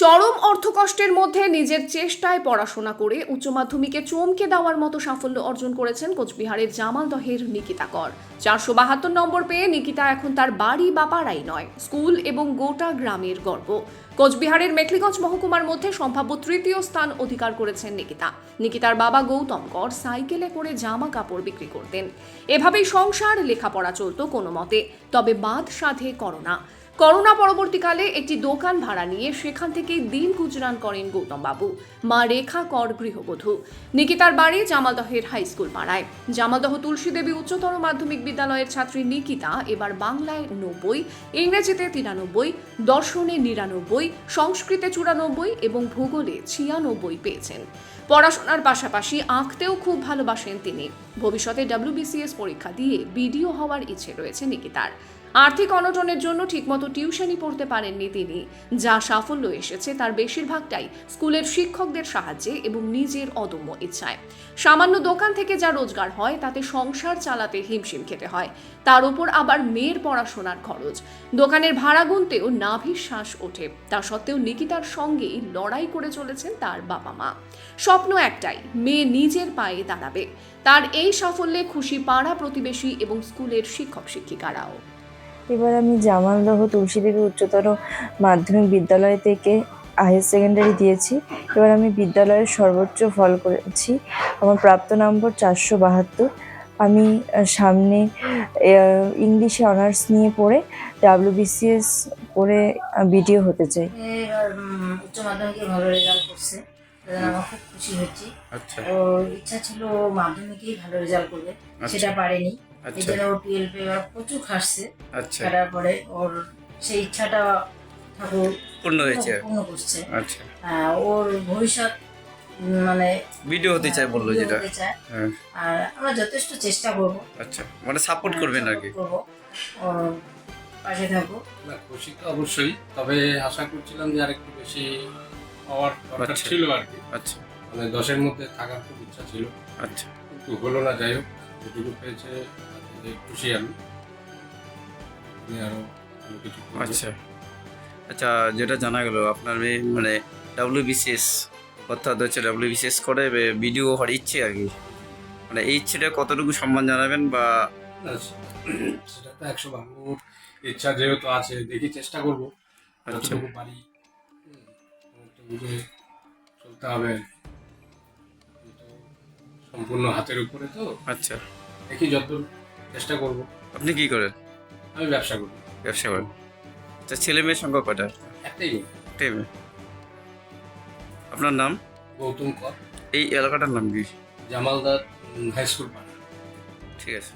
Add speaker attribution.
Speaker 1: চরম অর্থকষ্টের মধ্যে নিজের চেষ্টায় পড়াশোনা করে উচ্চ মাধ্যমিকে চমকে দেওয়ার মতো সাফল্য অর্জন করেছেন কোচবিহারের জামাল দহের নিকিতা কর। চারশো বাহাত্তর নম্বর পেয়ে নিকিতা এখন তার বাড়ি বা পাড়াই নয়, স্কুল এবং গোটা গ্রামের গর্ব। কোচবিহারের মেখলিগঞ্জ মহকুমার মধ্যে সম্ভাব্য তৃতীয় স্থান অধিকার করেছেন নিকিতা। নিকিতার বাবা গৌতম কর সাইকেলে করে জামা কাপড় বিক্রি করতেন। এভাবেই সংসার, লেখাপড়া চলতো কোনো মতে, তবে বাদ সাধে করোনা। করোনা পরবর্তীকালে একটি দোকান ভাড়া নিয়ে সেখান থেকেই দিন গুজরান করেন গৌতম বাবু মা রেখা কর গৃহবধূ। নিকিতার বাড়ি জামালদহের হাই স্কুল পাড়ায়। জামালদহ তুলসী দেবী উচ্চতর মাধ্যমিক বিদ্যালয়ের ছাত্রী নিকিতা এবার বাংলায় নব্বই, ইংরেজিতে তিরানব্বই, দর্শনে নিরানব্বই, সংস্কৃতে চুরানব্বই এবং ভূগোলে ছিয়ানব্বই পেয়েছেন। পড়াশোনার পাশাপাশি আঁকতেও খুব ভালোবাসেন তিনি। ভবিষ্যতে ডাব্লিউবিসিএস পরীক্ষা দিয়ে বিডিও হওয়ার ইচ্ছে রয়েছে নিকিতার। আর্থিক অনটনের জন্য ঠিকমতো টিউশনই পড়তে পারেননি তিনি। যা সাফল্য এসেছে তার বেশিরভাগটাই স্কুলের শিক্ষকদের সাহায্যে এবং নিজের অদম্য ইচ্ছায়। সামান্য দোকান থেকে যা রোজগার হয়, তাতে সংসার চালাতে হিমশিম খেতে হয়। তার উপর আবার মেয়ের পড়াশোনার খরচ। দোকানের ভাড়া গুনতেও নাভির শ্বাস ওঠে। তা সত্ত্বেও নিকিতার সঙ্গেই লড়াই করে চলেছেন তার বাবা মা। স্বপ্ন একটাই, মেয়ে নিজের পায়ে দাঁড়াবে। তার এই সাফল্যে খুশি পাড়া প্রতিবেশী এবং স্কুলের শিক্ষক শিক্ষিকারাও
Speaker 2: এবার আমি জামালদহ তুলসীদেবী উচ্চতর মাধ্যমিক বিদ্যালয় থেকে হায়ার সেকেন্ডারি দিয়েছি। এবার আমি বিদ্যালয়ের সর্বোচ্চ ফল করেছি। আমার প্রাপ্ত নম্বর চারশো বাহাত্তর। আমি সামনে ইংলিশে অনার্স নিয়ে পড়ে ডাব্লিউবিসিএস করে বিডিও হতে চাই।
Speaker 3: উচ্চ মাধ্যমিকে ভালো রেজাল্ট করছে। আমার খুব খুশি হচ্ছি।
Speaker 4: আচ্ছা।
Speaker 3: ইচ্ছা ছিল ও মাধ্যমিকেই ভালো রেজাল্ট করবে।
Speaker 4: আচ্ছা।
Speaker 3: সেটা পারেনি।
Speaker 4: আচ্ছা।
Speaker 3: ও টুয়েলভে এবার প্রচুর খাটছে।
Speaker 4: আচ্ছা।
Speaker 3: খাটার পরে ওর সেই ইচ্ছাটা ঠাকুর
Speaker 4: পূর্ণ হয়েছে।
Speaker 3: পূর্ণ করছে।
Speaker 4: আচ্ছা।
Speaker 3: ওর ভবিষ্যৎ মানে
Speaker 4: ভিডিও হতে চাই বলল যেটা। হ্যাঁ।
Speaker 3: আর আমরা যথেষ্ট চেষ্টা করব।
Speaker 4: আচ্ছা মানে সাপোর্ট করবেন আর কি।
Speaker 3: করব। পাশে থাকব।
Speaker 5: না খুশি তো অবশ্যই। তবে আশা করছিলাম যে আরেকটু বেশি হওয়ার দরকার
Speaker 4: আচ্ছা।
Speaker 5: ছিল আর কি।
Speaker 4: আচ্ছা।
Speaker 5: মানে দশের মধ্যে থাকার খুব ইচ্ছা ছিল।
Speaker 4: আচ্ছা।
Speaker 5: কিন্তু হলো না যাই হোক যেটুকু পেয়েছে খুশি আমি আপনি আরও কিছু
Speaker 4: আচ্ছা। আচ্ছা যেটা জানা গেল আপনার মেয়ে মানে ডাব্লিউবিসিএস অর্থাৎ হচ্ছে ডাব্লিউবিসিএস করে ভিডিও হওয়ার ইচ্ছে আর কি? মানে এই ইচ্ছেটা কতটুকু সম্মান জানাবেন বা
Speaker 5: সেটা তো একশো ভাগ ইচ্ছা যেহেতু আছে দেখি চেষ্টা করব।
Speaker 4: আচ্ছা।
Speaker 5: যতটুকু পারি চলতে হবে সম্পূর্ণ হাতের উপরে তো।
Speaker 4: আচ্ছা।
Speaker 5: দেখি যত চেষ্টা করব।
Speaker 4: আপনি কি করেন?
Speaker 5: আমি ব্যবসা করি।
Speaker 4: ব্যবসা করেন? আচ্ছা ছেলে মেয়ের সংখ্যা কটা
Speaker 5: একটাই
Speaker 4: একটাই মেয়ে। আপনার নাম?
Speaker 5: গৌতম কর।
Speaker 4: এই এলাকাটার নাম কি?
Speaker 5: জামালদার হাই স্কুল
Speaker 4: ঠিক আছে।